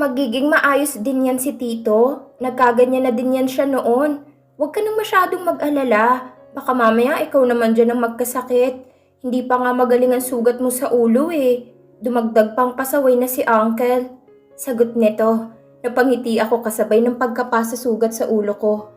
Magiging maayos din yan si Tito. Nagkaganyan na din yan siya noon. Huwag ka nang masyadong mag-alala. Baka mamaya ikaw naman dyan ang magkasakit. Hindi pa nga magaling ang sugat mo sa ulo eh. Dumagdag pang pasaway na si Uncle. Sagot nito. Napangiti ako kasabay ng pagkapasa sugat sa ulo ko.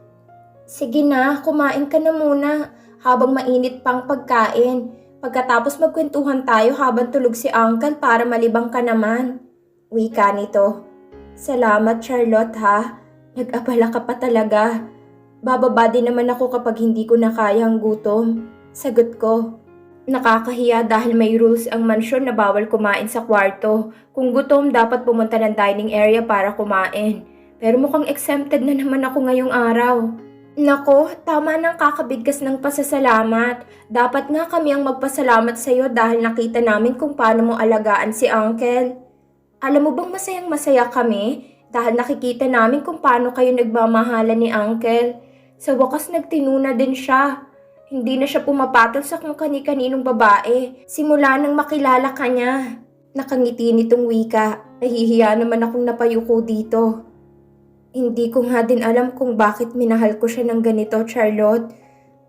Sige na, kumain ka na muna habang mainit pang pagkain. Pagkatapos magkwentuhan tayo habang tulog si Uncle para malibang ka naman. Wika nito. Salamat Charlotte ha. Nag-abala ka pa talaga. Bababa din naman ako kapag hindi ko na kaya ang gutom. Sagot ko. Nakakahiya dahil may rules ang mansyon na bawal kumain sa kwarto. Kung gutom, dapat pumunta ng dining area para kumain. Pero mukhang exempted na naman ako ngayong araw. Nako, tama ng kakabigkas ng pasasalamat. Dapat nga kami ang magpasalamat sa iyo dahil nakita namin kung paano mo alagaan si Uncle. Alam mo bang masayang masaya kami dahil nakikita namin kung paano kayo nagmamahalan ni Uncle. Sa wakas nagtinuna din siya. Hindi na siya pumapatol sa kung kani-kaninong babae. Simula nang makilala ka niya. Nakangiti nitong wika. Nahihiya naman akong napayuko dito. Hindi ko nga din alam kung bakit minahal ko siya ng ganito, Charlotte.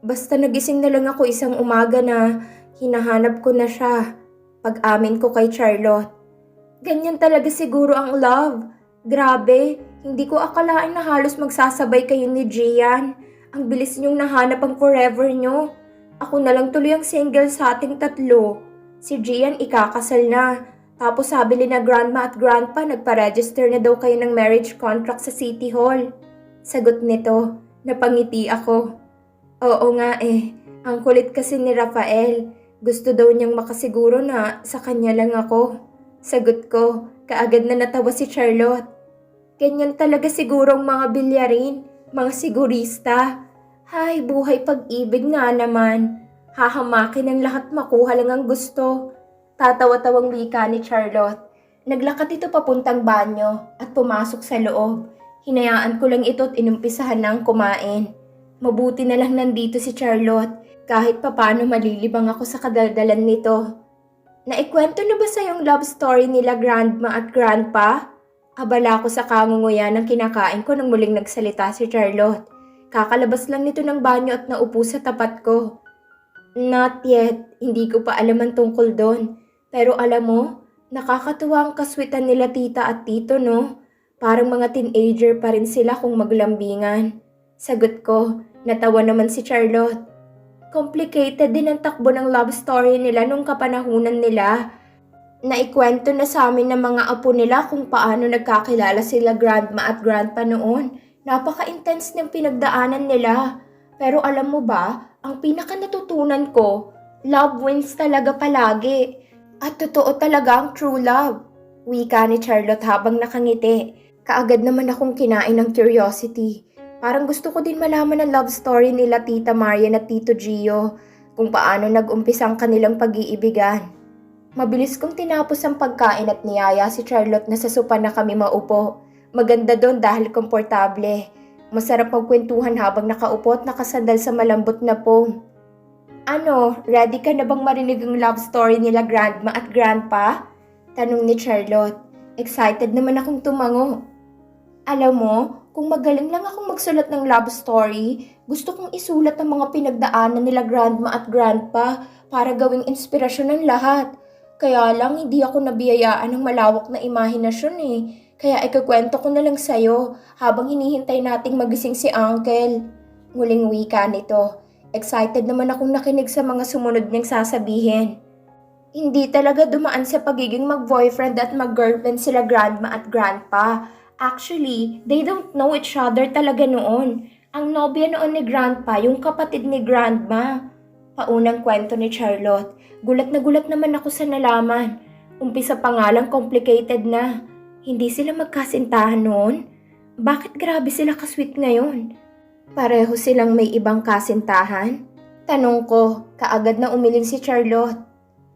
Basta nagising na lang ako isang umaga na hinahanap ko na siya. Pag-amin ko kay Charlotte. Ganyan talaga siguro ang love. Grabe, hindi ko akalain na halos magsasabay kayo ni Gian. Ang bilis niyong nahanap ang forever niyo. Ako na lang tuloy ang single sa ating tatlo. Si Gian ikakasal na. Tapos sabi ni na grandma at grandpa nagpa-register na daw kayo ng marriage contract sa City Hall. Sagot nito, napangiti ako. Oo nga eh, ang kulit kasi ni Rafael. Gusto daw niyang makasiguro na sa kanya lang ako. Sagot ko, kaagad na natawa si Charlotte. Ganyan talaga siguro ang mga bilyarin, mga sigurista. Hay, buhay pag-ibig nga naman. Hahamakin ang lahat makuha lang ang gusto. Tatawa-tawang wika ni Charlotte. Naglakad ito papuntang banyo at pumasok sa loob. Hinayaan ko lang ito at inumpisahan ng kumain. Mabuti na lang nandito si Charlotte kahit papano malilibang ako sa kadaldalan nito. Naikwento na ba sa yung love story nila grandma at grandpa? Abala ko sa kangunguya ng kinakain ko nang muling nagsalita si Charlotte. Kakalabas lang nito ng banyo at naupo sa tapat ko. Not yet, hindi ko pa alam ang tungkol doon. Pero alam mo, nakakatuwa ang kaswitan nila tita at tito no? Parang mga teenager pa rin sila kung maglambingan. Sagot ko, natawa naman si Charlotte. Complicated din ang takbo ng love story nila nung kapanahunan nila. Naikwento na sa amin ng mga apo nila kung paano nagkakilala sila grandma at grandpa noon. Napaka-intense ng pinagdaanan nila. Pero alam mo ba, ang pinaka natutunan ko, love wins talaga palagi. At totoo talaga ang true love. Wika ni Charlotte habang nakangiti. Kaagad naman akong kinain ng curiosity. Parang gusto ko din malaman ang love story nila Tita Marian at Tito Gio kung paano nag-umpisa ang kanilang pag-iibigan. Mabilis kong tinapos ang pagkain at niyaya si Charlotte na sa sopa na kami maupo. Maganda doon dahil komportable. Masarap magkwentuhan habang nakaupo at nakasandal sa malambot na pong. Ano, ready ka na bang marinig ang love story nila grandma at grandpa? Tanong ni Charlotte. Excited naman akong tumango. Alam mo, kung magaling lang akong magsulat ng love story, gusto kong isulat ang mga pinagdaanan nila grandma at grandpa para gawing inspirasyon ng lahat. Kaya lang hindi ako nabiyayaan ng malawak na imahinasyon eh. Kaya ikakwento ko na lang sa'yo habang hinihintay nating magising si Uncle. Muling wika nito. Excited naman akong nakinig sa mga sumunod niyang sasabihin. Hindi talaga dumaan sa pagiging mag-boyfriend at mag-girlfriend sila grandma at grandpa. Actually, they don't know each other talaga noon. Ang nobya noon ni grandpa, yung kapatid ni grandma. Paunang kwento ni Charlotte. Gulat na gulat naman ako sa nalaman. Umpisa pa nga lang complicated na. Hindi sila magkasintahan noon? Bakit grabe sila kasweet ngayon? Pareho silang may ibang kasintahan? Tanong ko, kaagad na umiling si Charlotte.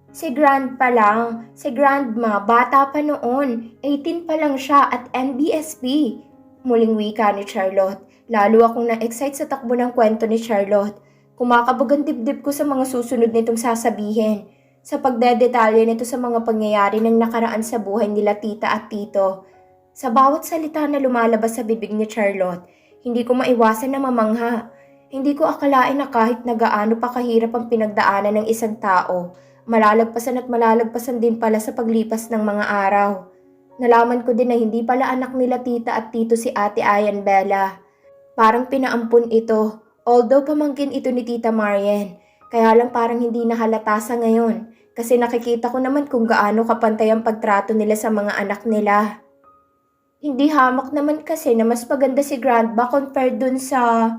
Si Grandpa lang, si Grandma, bata pa noon. 18 pa lang siya at NBSP. Muling wika ni Charlotte. Lalo akong na-excite sa takbo ng kwento ni Charlotte. Kumakabog ang dibdib ko sa mga susunod nitong sasabihin. Sa pagdedetalye nito sa mga pangyayari ng nakaraan sa buhay nila tita at tito. Sa bawat salita na lumalabas sa bibig ni Charlotte, hindi ko maiwasan na mamangha. Hindi ko akalain na kahit na gaano pa kahirap ang pinagdaanan ng isang tao, malalagpasan at malalagpasan din pala sa paglipas ng mga araw. Nalaman ko din na hindi pala anak nila tita at tito si ate Ayan Bella. Parang pinaampun ito, although pamangkin ito ni tita Marian. Kaya lang parang hindi nahalata sa ngayon kasi nakikita ko naman kung gaano kapantay ang pagtrato nila sa mga anak nila. Hindi hamak naman kasi na mas maganda si Grandpa compared dun sa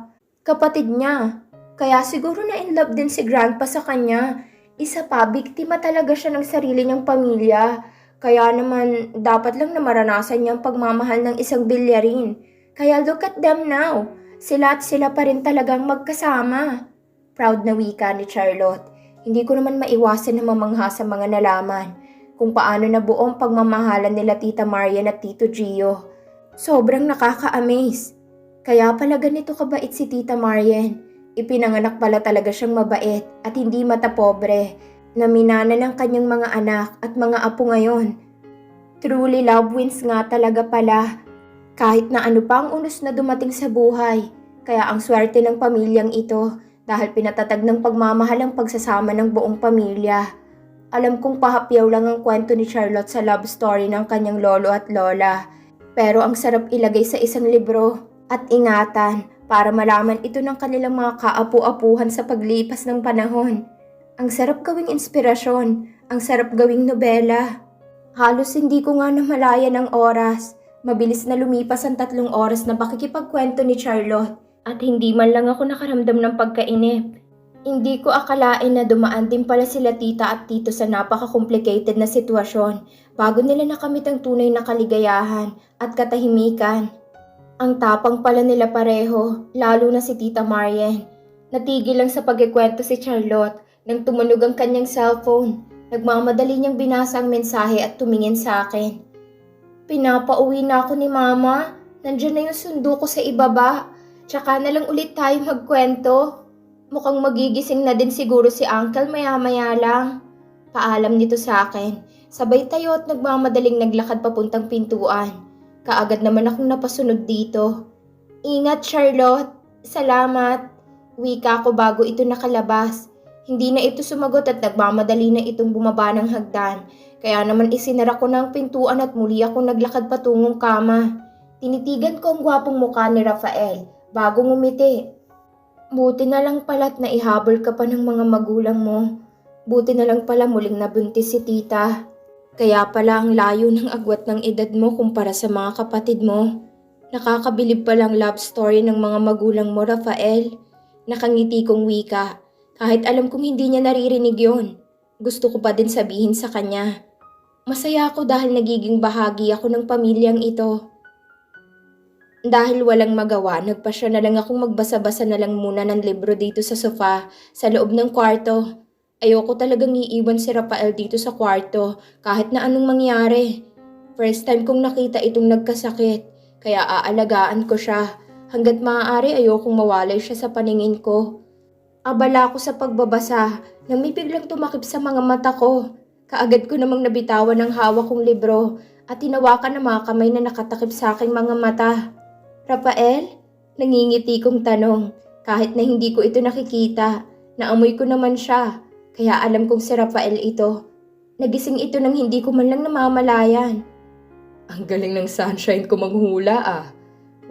kapatid niya. Kaya siguro na in love din si Grandpa sa kanya. Isa pa, biktima talaga siya ng sarili niyang pamilya. Kaya naman, dapat lang na maranasan niya ang pagmamahal ng isang bilyarin. Kaya look at them now. Sila at sila pa rin talagang magkasama. Proud na wika ni Charlotte. Hindi ko naman maiwasan na mamangha sa mga nalaman kung paano nabuo ang pagmamahalan nila Tita Marian at Tito Gio. Sobrang nakaka-amaze. Kaya pala ganito kabait si Tita Marian. Ipinanganak pala talaga siyang mabait at hindi mata pobre na minana ng kanyang mga anak at mga apo ngayon. Truly love wins nga talaga pala. Kahit na ano pa ang unos na dumating sa buhay. Kaya ang swerte ng pamilyang ito dahil pinatatag ng pagmamahal ang pagsasama ng buong pamilya. Alam kong pahapyaw lang ang kwento ni Charlotte sa love story ng kanyang lolo at lola. Pero ang sarap ilagay sa isang libro at ingatan para malaman ito ng kanilang mga kaapu-apuhan sa paglipas ng panahon. Ang sarap gawing inspirasyon, ang sarap gawing nobela. Halos hindi ko nga namalayan ang oras. Mabilis na lumipas ang tatlong oras na pakikipagkwento ni Charlotte at hindi man lang ako nakaramdam ng pagkainip. Hindi ko akalain na dumaan din pala sila tita at tito sa napaka-complicated na sitwasyon bago nila nakamit ang tunay na kaligayahan at katahimikan. Ang tapang pala nila pareho, lalo na si Tita Marian. Natigil lang sa pagkikwento si Charlotte nang tumunog ang kanyang cellphone. Nagmamadali niyang binasa ang mensahe at tumingin sa akin. Pinapauwi na ako ni Mama. Nandiyan na yung sundo ko sa ibaba. Tsaka na lang ulit tayo magkwento. Mukhang magigising na din siguro si Uncle maya-maya lang. Paalam nito sa akin. Sabay tayo at nagmamadaling naglakad papuntang pintuan. Kaagad naman akong napasunod dito. Ingat Charlotte. Salamat. Wika ko bago ito nakalabas. Hindi na ito sumagot at nagmamadali na itong bumaba ng hagdan. Kaya naman isinara ko ng pintuan at muli ako naglakad patungong kama. Tinitigan ko ang gwapong mukha ni Rafael bago ngumiti. Buti na lang pala't naihabol ka pa ng mga magulang mo. Buti na lang pala muling nabuntis si tita. Kaya pala ang layo ng agwat ng edad mo kumpara sa mga kapatid mo. Nakakabilib palang love story ng mga magulang mo, Rafael. Nakangiti kong wika. Kahit alam kong hindi niya naririnig yon. Gusto ko pa din sabihin sa kanya. Masaya ako dahil nagiging bahagi ako ng pamilyang ito. Dahil walang magawa, nagpasya na lang akong magbasa-basa na lang muna ng libro dito sa sofa, sa loob ng kwarto. Ayoko talagang iiwan si Rafael dito sa kwarto, kahit na anong mangyari. First time kong nakita itong nagkasakit, kaya aalagaan ko siya. Hanggat maaari ayokong mawalay siya sa paningin ko. Abala ako sa pagbabasa nang may biglang tumakip sa mga mata ko. Kaagad ko namang nabitawan ang hawak kong libro at tinawakan ng mga kamay na nakatakip sa aking mga mata. Rafael? Nangingiti kong tanong. Kahit na hindi ko ito nakikita, naamoy ko naman siya. Kaya alam kong si Rafael ito. Nagising ito nang hindi ko man lang namamalayan. Ang galing ng sunshine ko manghula ah.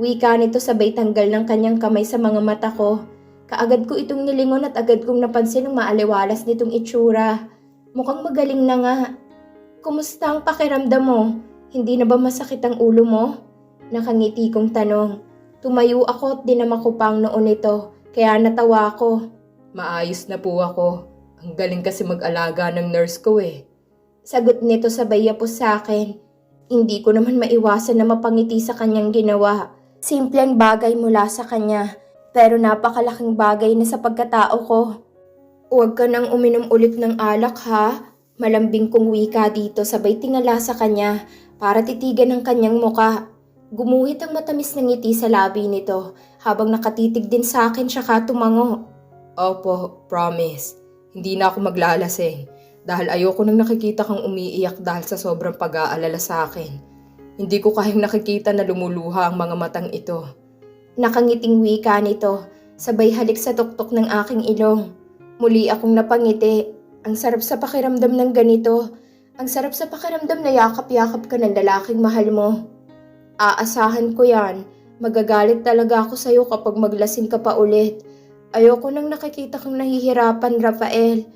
Wika nito sabay tanggal ng kanyang kamay sa mga mata ko. Kaagad ko itong nilingon at agad kong napansin ang maaliwalas nitong itsura. Mukhang magaling na nga. Kumusta ang pakiramdam mo? Hindi na ba masakit ang ulo mo? Nakangiti kong tanong. Tumayo ako at dinama ko pang noon ito, kaya natawa ako. Maayos na po ako. Ang galing kasi mag-alaga ng nurse ko eh. Sagot nito sabay po sa akin. Hindi ko naman maiwasan na mapangiti sa kanyang ginawa. Simpleng bagay mula sa kanya, pero napakalaking bagay na sa pagkatao ko. Huwag ka nang uminom ulit ng alak ha. Malambing kong wika dito sabay tingala sa kanya para titigan ang kanyang muka. Gumuhit ang matamis na ngiti sa labi nito habang nakatitig din sa akin siya tumango. Opo, promise. Hindi na ako maglalasing dahil ayoko nang nakikita kang umiiyak dahil sa sobrang pag-aalala sa akin. Hindi ko kayang nakikita na lumuluha ang mga matang ito. Nakangiting wika nito, sabay halik sa tuktok ng aking ilong. Muli akong napangiti. Ang sarap sa pakiramdam ng ganito. Ang sarap sa pakiramdam na yakap-yakap ka ng lalaking mahal mo. Aasahan ko yan. Magagalit talaga ako sa'yo kapag maglasing ka pa ulit. Ayoko nang nakikita kang nahihirapan, Rafael.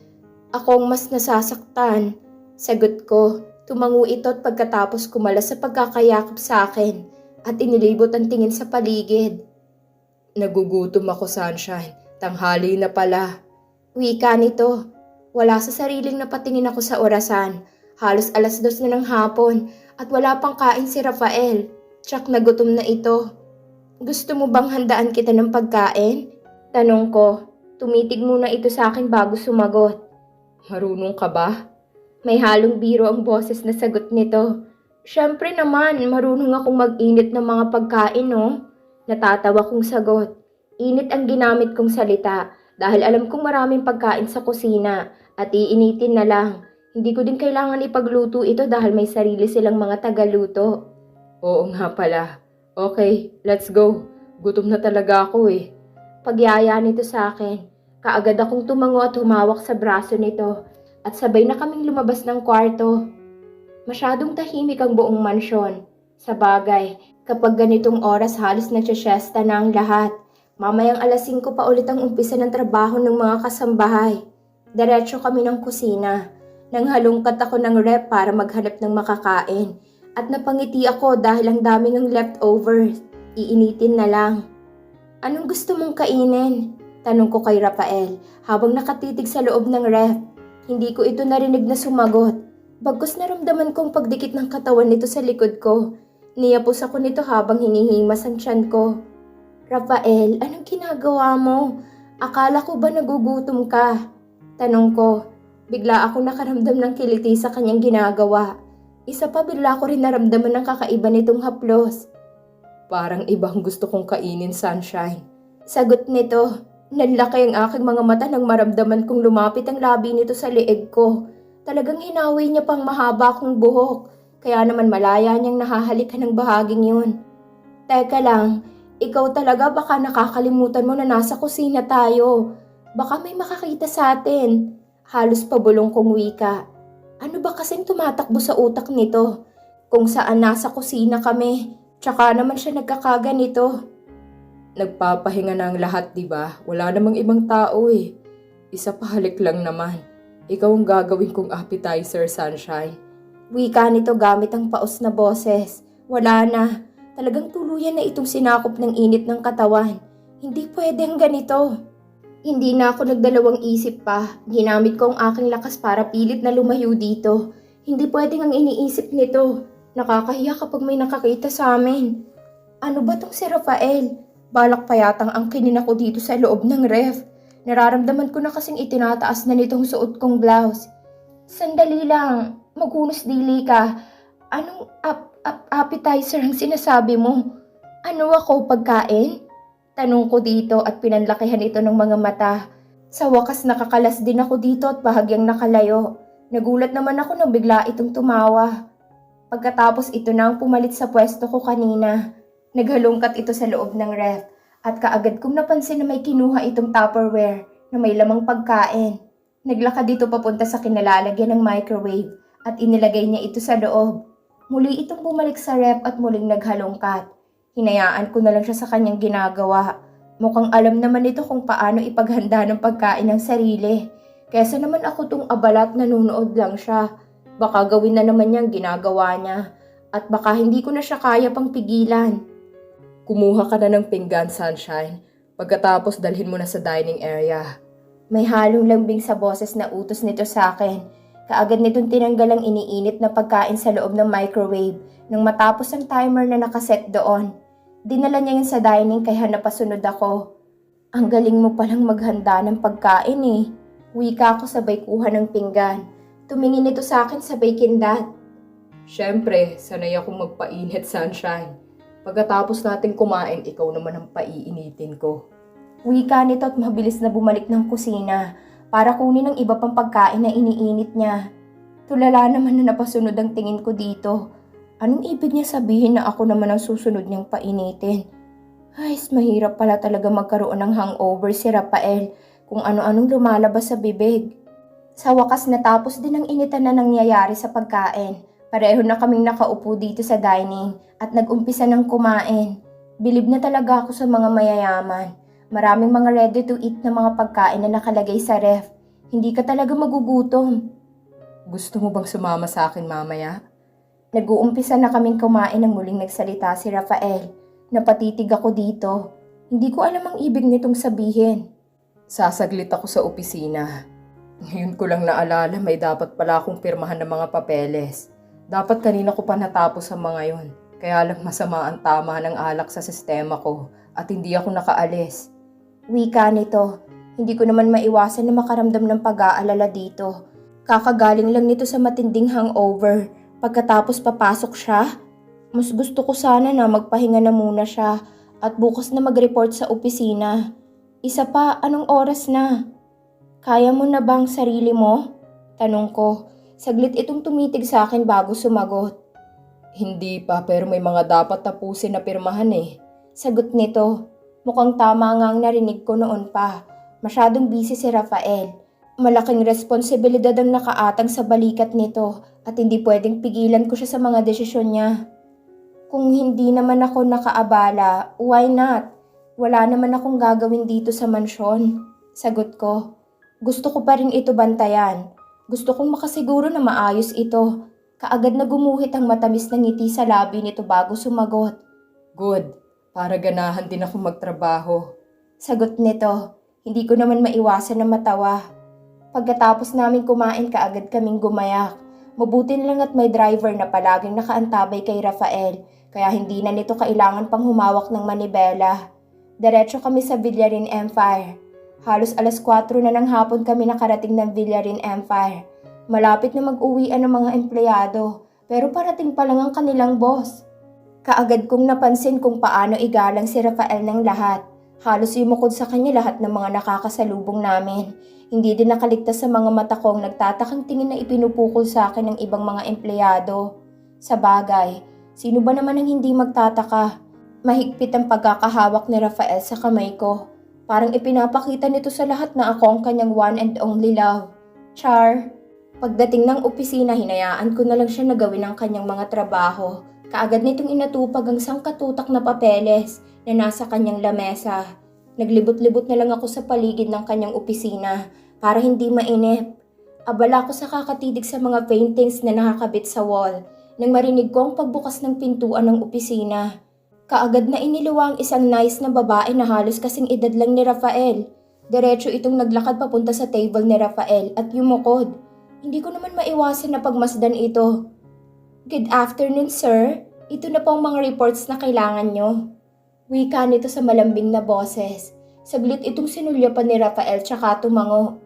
Ako ang mas nasasaktan. Sagot ko, tumango ito at pagkatapos kumalas sa pagkakayakap sa akin at inilibot ang tingin sa paligid. Nagugutom ako, Sunshine. Tanghali na pala. Wika nito. Wala sa sariling napatingin ako sa orasan. Halos alas dos na ng hapon at wala pang kain si Rafael. Tsak na gutom na ito. Gusto mo bang handaan kita ng pagkain? Tanong ko. Tumitig muna ito sa akin bago sumagot. Marunong ka ba? May halong biro ang boses na sagot nito. Siyempre naman, marunong akong mag-init ng mga pagkain, no? Natatawa kong sagot. Init ang ginamit kong salita dahil alam kong maraming pagkain sa kusina at iinitin na lang. Hindi ko din kailangan ipagluto ito dahil may sarili silang mga tagaluto. Oo nga pala. Okay, let's go. Gutom na talaga ako eh. Pagyaya nito sa akin, kaagad akong tumango at humawak sa braso nito at sabay na kaming lumabas ng kwarto. Masyadong tahimik ang buong mansyon. Sa bagay, kapag ganitong oras halos nagsisyesta na ang lahat. Mamayang alas 5 pa ulit ang umpisa ng trabaho ng mga kasambahay. Diretso kami ng kusina. Nang halungkat ako ng rep para maghanap ng makakain. At napangiti ako dahil ang daming ang leftovers. Iinitin na lang. Anong gusto mong kainin? Tanong ko kay Rafael habang nakatitig sa loob ng ref. Hindi ko ito narinig na sumagot. Bagkus naramdaman kong pagdikit ng katawan nito sa likod ko. Niyapos ako nito habang hinihimas ang tiyan ko. Rafael, anong ginagawa mo? Akala ko ba nagugutom ka? Tanong ko. Bigla ako nakaramdam ng kiliti sa kanyang ginagawa. Isa pa bigla ko rin naramdaman ng kakaiba nitong haplos. Parang ibang gusto kong kainin, Sunshine. Sagot nito. Nanlaki ang aking mga mata nang maramdaman kong lumapit ang labi nito sa leeg ko. Talagang hinawi niya pang mahaba kong buhok. Kaya naman malaya niyang nahahalikan ng bahaging yun. Teka lang, ikaw talaga baka nakakalimutan mo na nasa kusina tayo. Baka may makakita sa atin. Halos pabulong kong wika. Ano ba kasing tumatakbo sa utak nito? Kung saan nasa kusina kami, tsaka naman siya nagkakaganito. Nagpapahinga na ang lahat, di ba? Wala namang ibang tao eh. Isa pa halik lang naman. Ikaw ang gagawin kong appetizer, Sunshine. Wika nito gamit ang paos na boses. Wala na. Talagang tuluyan na itong sinakop ng init ng katawan. Hindi pwedeng ganito. Hindi na ako nagdalawang isip pa. Ginamit ko ang aking lakas para pilit na lumayo dito. Hindi pwedeng ang iniisip nito. Nakakahiya kapag may nakakita sa amin. Ano ba tong si Rafael? Balak pa yatang ang kinin ako dito sa loob ng ref. Nararamdaman ko na kasing itinataas na nitong suot kong blouse. Sandali lang, maghunos dili ka. Anong ap- ap- appetizer ang sinasabi mo? Ano ako, pagkain? Tanong ko dito at pinanlakihan ito ng mga mata. Sa wakas nakakalas din ako dito at bahagyang nakalayo. Nagulat naman ako nang bigla itong tumawa. Pagkatapos ito na ang pumalit sa pwesto ko kanina. Naghalungkat ito sa loob ng ref at kaagad kong napansin na may kinuha itong Tupperware na may lamang pagkain. Naglakad dito papunta sa kinalalagyan ng microwave at inilagay niya ito sa loob. Muli itong bumalik sa ref at muling naghalongkat. Hinayaan ko na lang siya sa kanyang ginagawa. Mukhang alam naman ito kung paano ipaghanda ng pagkain ng sarili. Kesa naman ako tung abalat nanunood lang siya. Baka gawin na naman niyang ginagawa niya. At baka hindi ko na siya kaya pang pigilan. Kumuha ka na ng pinggan, Sunshine. Pagkatapos dalhin mo na sa dining area. May halong lambing sa boses na utos nito sa akin. Kaagad nitong tinanggal ang iniinit na pagkain sa loob ng microwave nang matapos ang timer na nakaset doon. Dinala niya yun sa dining kaya napasunod ako. Ang galing mo palang maghanda ng pagkain eh. Wika ako sabay kuha ng pinggan. Tumingin ito sa akin sabay kindat. Siyempre, sanay akong magpainit, Sunshine. Pagkatapos natin kumain, ikaw naman ang paiinitin ko. Wika nito at mabilis na bumalik ng kusina para kunin ang iba pang pagkain na iniinit niya. Tulala naman na napasunod ang tingin ko dito. Anong ibig niya sabihin na ako naman ang susunod niyang painitin? Ay, mahirap pala talaga magkaroon ng hangover si Rafael kung ano-anong lumalabas sa bibig. Sa wakas natapos din ang initan na nangyayari sa pagkain. Pareho na kaming nakaupo dito sa dining at nag-umpisa ng kumain. Bilib na talaga ako sa mga mayayaman. Maraming mga ready to eat na mga pagkain na nakalagay sa ref. Hindi ka talaga magugutom. Gusto mo bang sumama sa akin mamaya? Nag-uumpisa na kaming kumain nang muling nagsalita si Rafael. Napatitig ako dito. Hindi ko alam ang ibig nitong sabihin. Sasaglit ako sa opisina. Ngayon ko lang naalala may dapat pala akong pirmahan ng mga papeles. Dapat kanina ko pa natapos ang mga yon. Kaya lang masama ang tama ng alak sa sistema ko at hindi ako nakaalis. Wika nito. Hindi ko naman maiwasan na makaramdam ng pag-aalala dito. Kakagaling lang nito sa matinding hangover. Pagkatapos papasok siya, mas gusto ko sana na magpahinga na muna siya at bukas na mag-report sa opisina. Isa pa, anong oras na? Kaya mo na bang sarili mo? Tanong ko. Saglit itong tumitig sa akin bago sumagot. Hindi pa pero may mga dapat tapusin na pirmahan eh. Sagot nito. Mukhang tama nga ang narinig ko noon pa. Masyadong busy si Rafael. Malaking responsibilidad ang nakaatang sa balikat nito at hindi pwedeng pigilan ko siya sa mga desisyon niya. Kung hindi naman ako nakaabala, why not? Wala naman akong gagawin dito sa mansyon. Sagot ko. Gusto ko pa rin ito bantayan. Gusto kong makasiguro na maayos ito. Kaagad na gumuhit ang matamis na ngiti sa labi nito bago sumagot. Good. Para ganahan din ako magtrabaho. Sagot nito, hindi ko naman maiwasan na matawa. Pagkatapos namin kumain kaagad kaming gumayak. Mabuti na lang at may driver na palaging nakaantabay kay Rafael, kaya hindi na nito kailangan pang humawak ng manibela. Diretso kami sa Villarin Empire. Halos alas 4 na ng hapon kami nakarating ng Villarin Empire. Malapit na mag-uwian ng mga empleyado, pero parating pa lang ang kanilang boss. Kaagad kong napansin kung paano igalang si Rafael ng lahat. Halos yumukod sa kanya lahat ng mga nakakasalubong namin. Hindi din nakaligtas sa mga mata kong nagtatakang tingin na ipinupukol sa akin ng ibang mga empleyado. Sa bagay, sino ba naman ang hindi magtataka? Mahigpit ang pagkakahawak ni Rafael sa kamay ko. Parang ipinapakita nito sa lahat na ako ang kanyang one and only love. Char. Pagdating ng opisina, hinayaan ko na lang siya na gawin ang kanyang mga trabaho. Kaagad nitong inatupag ang sangkatutak na papeles na nasa kanyang lamesa. Naglibot-libot na lang ako sa paligid ng kanyang opisina para hindi mainip. Abala ko sa kakatidig sa mga paintings na nakakabit sa wall nang marinig ko ang pagbukas ng pintuan ng opisina. Kaagad na iniluwa ang isang nice na babae na halos kasing edad lang ni Rafael. Diretso itong naglakad papunta sa table ni Rafael at yumukod. Hindi ko naman maiwasan na pagmasdan ito. Good afternoon, sir. Ito na po ang mga reports na kailangan nyo. Wika nito sa malambing na boses. Saglit itong sinulyapan ni Rafael tsaka tumango.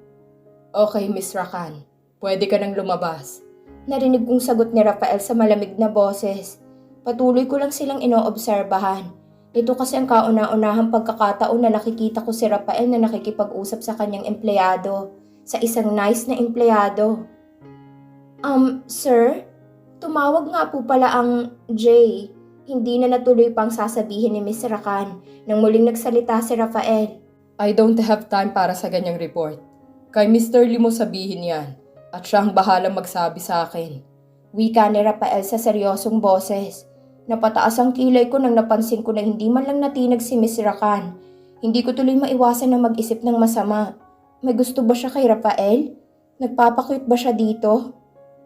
Okay, Miss Rakan. Pwede ka nang lumabas. Narinig kong sagot ni Rafael sa malamig na boses. Patuloy ko lang silang inoobserbahan. Ito kasi ang kauna-unahang pagkakataon na nakikita ko si Rafael na nakikipag-usap sa kanyang empleyado. Sa isang nice na empleyado. Um, sir? Tumawag nga po pala ang Jay. Hindi na natuloy pang sasabihin ni Miss Rakan nang muling nagsalita si Rafael. I don't have time para sa ganyang report. Kay Mr. Lee mo sabihin yan. At siya ang bahalang magsabi sa akin. Wika ni Rafael sa seryosong boses. Napataas ang kilay ko nang napansin ko na hindi man lang natinag si Miss Rakan. Hindi ko tuloy maiwasan na mag-isip ng masama. May gusto ba siya kay Rafael? Nagpapakwit ba siya dito?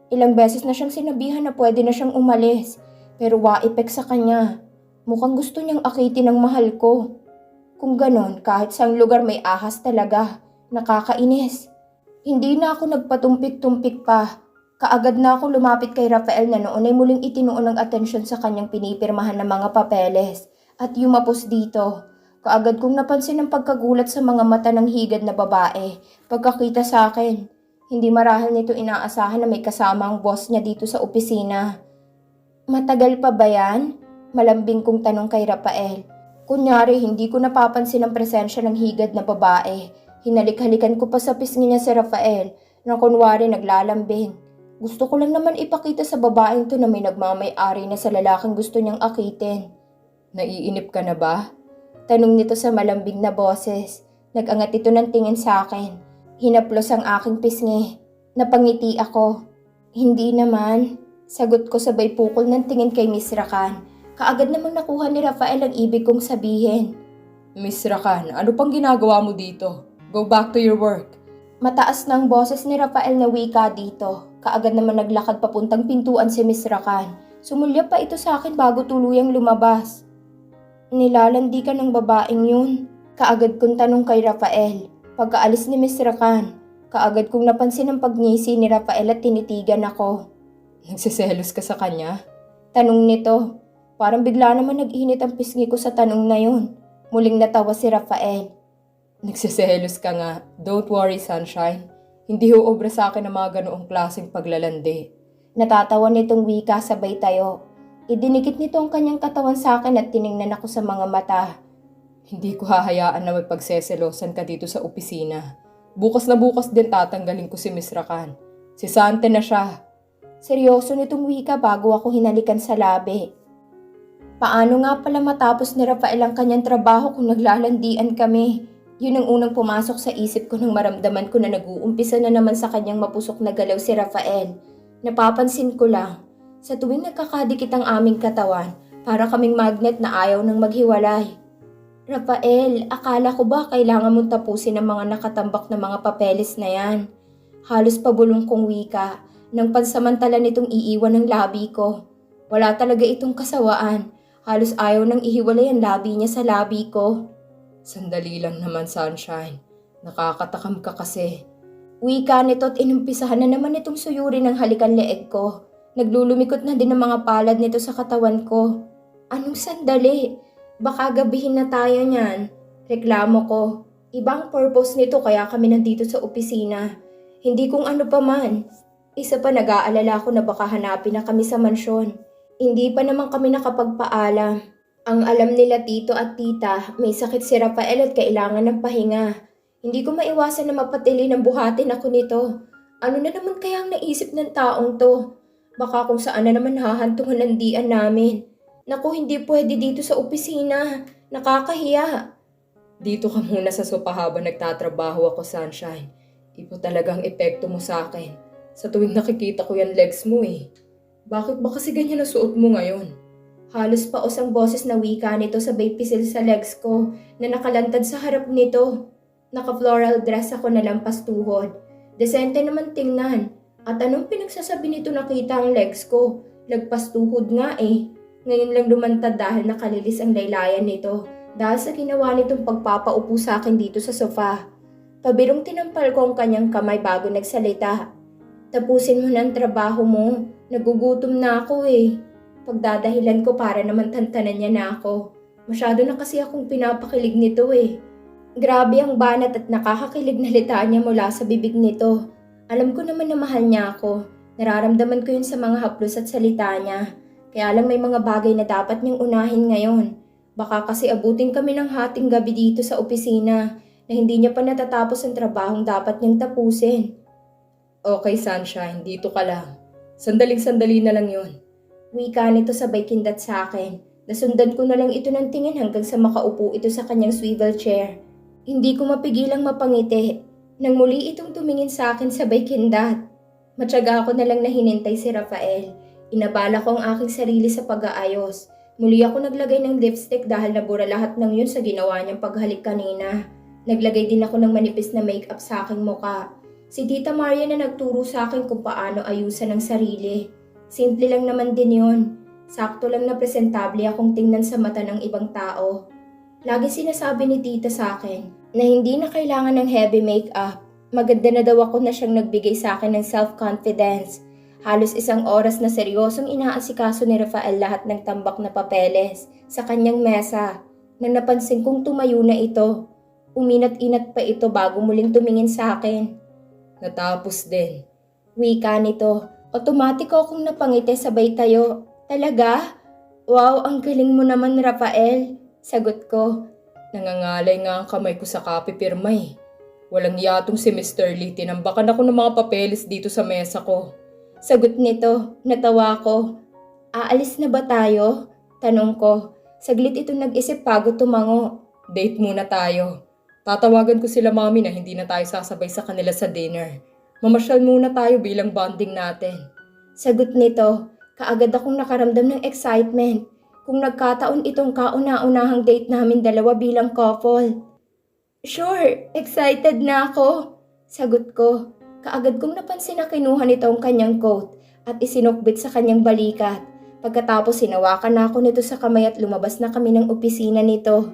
Ilang beses na siyang sinabihan na pwede na siyang umalis. Pero wa-epek sa kanya. Mukhang gusto niyang akitin ang mahal ko. Kung ganon, kahit saang lugar may ahas talaga. Nakakainis. Hindi na ako nagpatumpik-tumpik pa. Kaagad na ako lumapit kay Rafael na noon ay muling itinuon ng atensyon sa kanyang pinipirmahan ng mga papeles. At yumapos dito. Kaagad kong napansin ang pagkagulat sa mga mata ng higad na babae pagkakita sa akin. Hindi marahil nito inaasahan na may kasama ang boss niya dito sa opisina. Matagal pa ba yan? Malambing kong tanong kay Rafael. Kunyari, hindi ko napapansin ang presensya ng higad na babae. Hinalik-halikan ko pa sa pisngi niya si Rafael na kunwari naglalambing. Gusto ko lang naman ipakita sa babaeng to na may nagmamay-ari na sa lalaking gusto niyang akitin. Naiinip ka na ba? Tanong nito sa malambing na boses. Nagangat ito ng tingin sa akin. Hinaplos ang aking pisngi. Napangiti ako. Hindi naman. Sagot ko sabay pukol ng tingin kay Miss Rakan. Kaagad namang nakuha ni Rafael ang ibig kong sabihin. Miss Rakan, ano pang ginagawa mo dito? Go back to your work. Mataas ng boses ni Rafael na wika dito. Kaagad naman naglakad papuntang pintuan si Miss Rakan. Sumulya pa ito sa akin bago tuluyang lumabas. Nilalandi ka ng babaeng yun. Kaagad kong tanong kay Rafael. Pagkaalis ni Miss Rakan, kaagad kong napansin ang pagngisi ni Rafael at tinitigan ako. Nagsiselos ka sa kanya? Tanong nito. Parang bigla naman nag-init ang pisngi ko sa tanong na yun. Muling natawa si Rafael. Nagsiselos ka nga. Don't worry, sunshine. Hindi ho obra sa akin ang mga ganoong klaseng paglalandi. Natatawa nitong wika sabay tayo. Idinikit nito ang kanyang katawan sa akin at tiningnan ako sa mga mata. Hindi ko hahayaan na magpagseselosan ka dito sa opisina. Bukas na bukas din tatanggalin ko si Miss Rakan. Si Sante na siya. Seryoso nitong wika bago ako hinalikan sa labi. Paano nga pala matapos ni Rafael ang kanyang trabaho kung naglalandian kami? Yun ang unang pumasok sa isip ko nang maramdaman ko na nag-uumpisa na naman sa kanyang mapusok na galaw si Rafael. Napapansin ko lang, sa tuwing nagkakadikit ang aming katawan, para kaming magnet na ayaw nang maghiwalay. Rafael, akala ko ba kailangan mong tapusin ang mga nakatambak na mga papeles na yan? Halos pabulong kong wika nang pansamantala nitong iiwan ng labi ko. Wala talaga itong kasawaan. Halos ayaw nang ihiwalay ang labi niya sa labi ko. Sandali lang naman, sunshine. Nakakatakam ka kasi. Wika nito at inumpisahan na naman itong suyuri ng halikan leeg ko. Naglulumikot na din ang mga palad nito sa katawan ko. Anong sandali? Baka gabihin na tayo niyan. Reklamo ko. Ibang purpose nito kaya kami nandito sa opisina. Hindi kung ano pa man. Isa pa nag-aalala ko na baka hanapin na kami sa mansyon. Hindi pa naman kami nakapagpaalam. Ang alam nila tito at tita, may sakit si Rafael at kailangan ng pahinga. Hindi ko maiwasan na mapatili ng buhatin ako nito. Ano na naman kaya ang naisip ng taong to? Baka kung saan na naman hahantungan ng dian namin. Naku, hindi pwede dito sa opisina. Nakakahiya. Dito ka muna sa sopa habang nagtatrabaho ako, sunshine. Ipo talagang epekto mo sa akin. Sa tuwing nakikita ko yan legs mo eh. Bakit ba kasi ganyan ang suot mo ngayon? Halos paos ang boses na wika nito sabay pisil sa legs ko na nakalantad sa harap nito. Naka-floral dress ako na lampas tuhod. Desente naman tingnan. At anong pinagsasabi nito nakita ang legs ko? Lagpas tuhod nga eh. Ngayon lang lumantad dahil nakalilis ang laylayan nito dahil sa ginawa nitong pagpapaupo sa akin dito sa sofa. Pabirong tinampal ko ang kanyang kamay bago nagsalita. Tapusin mo na ang trabaho mo. Nagugutom na ako eh. Pagdadahilan ko para naman tantanan niya na ako. Masyado na kasi akong pinapakilig nito eh. Grabe ang banat at nakakakilig na litaan niya mula sa bibig nito. Alam ko naman na mahal niya ako. Nararamdaman ko yun sa mga haplos at salita niya. Kaya lang may mga bagay na dapat niyang unahin ngayon. Baka kasi abutin kami ng hating gabi dito sa opisina na hindi niya pa natatapos ang trabahong dapat niyang tapusin. Okay, sunshine. Dito ka lang. Sandaling sandali na lang yun. Wika nito sabay kindat sa akin. Nasundan ko na lang ito ng tingin hanggang sa makaupo ito sa kanyang swivel chair. Hindi ko mapigilang mapangiti. Nang muli itong tumingin sa akin sabay kindat. Matyaga ako na lang na hinintay si Rafael. Inabala ko ang aking sarili sa pag-aayos. Muli ako naglagay ng lipstick dahil nabura lahat ng yun sa ginawa niyang paghalik kanina. Naglagay din ako ng manipis na makeup sa aking muka. Si Tita Maria na nagturo sa akin kung paano ayusan ang sarili. Simple lang naman din yon. Sakto lang na presentable akong tingnan sa mata ng ibang tao. Lagi sinasabi ni Tita sa akin na hindi na kailangan ng heavy makeup. Maganda na daw ako na siyang nagbigay sa akin ng self-confidence. Halos isang oras na seryosong inaasikaso ni Rafael lahat ng tambak na papeles sa kanyang mesa. Nang napansin kong tumayo na ito, uminat-inat pa ito bago muling tumingin sa akin. Natapos din. Wika nito, otomatiko akong napangiti sabay tayo. Talaga? Wow, ang galing mo naman Rafael. Sagot ko. Nangangalay nga ang kamay ko sa kapipirma eh. Walang yatong si Mr. Lee. Tinambakan ako ng mga papeles dito sa mesa ko. Sagot nito, natawa ko. Aalis na ba tayo? Tanong ko. Saglit ito nag-isip bago tumango. Date muna tayo. Tatawagan ko sila mami na hindi na tayo sasabay sa kanila sa dinner. Mamasyal muna tayo bilang bonding natin. Sagot nito, kaagad akong nakaramdam ng excitement kung nagkataon itong kauna-unahang date namin dalawa bilang couple. Sure, excited na ako. Sagot ko, kaagad kong napansin na kinuha nito ang kanyang coat at isinukbit sa kanyang balikat. Pagkatapos sinawakan na ako nito sa kamay at lumabas na kami ng opisina nito.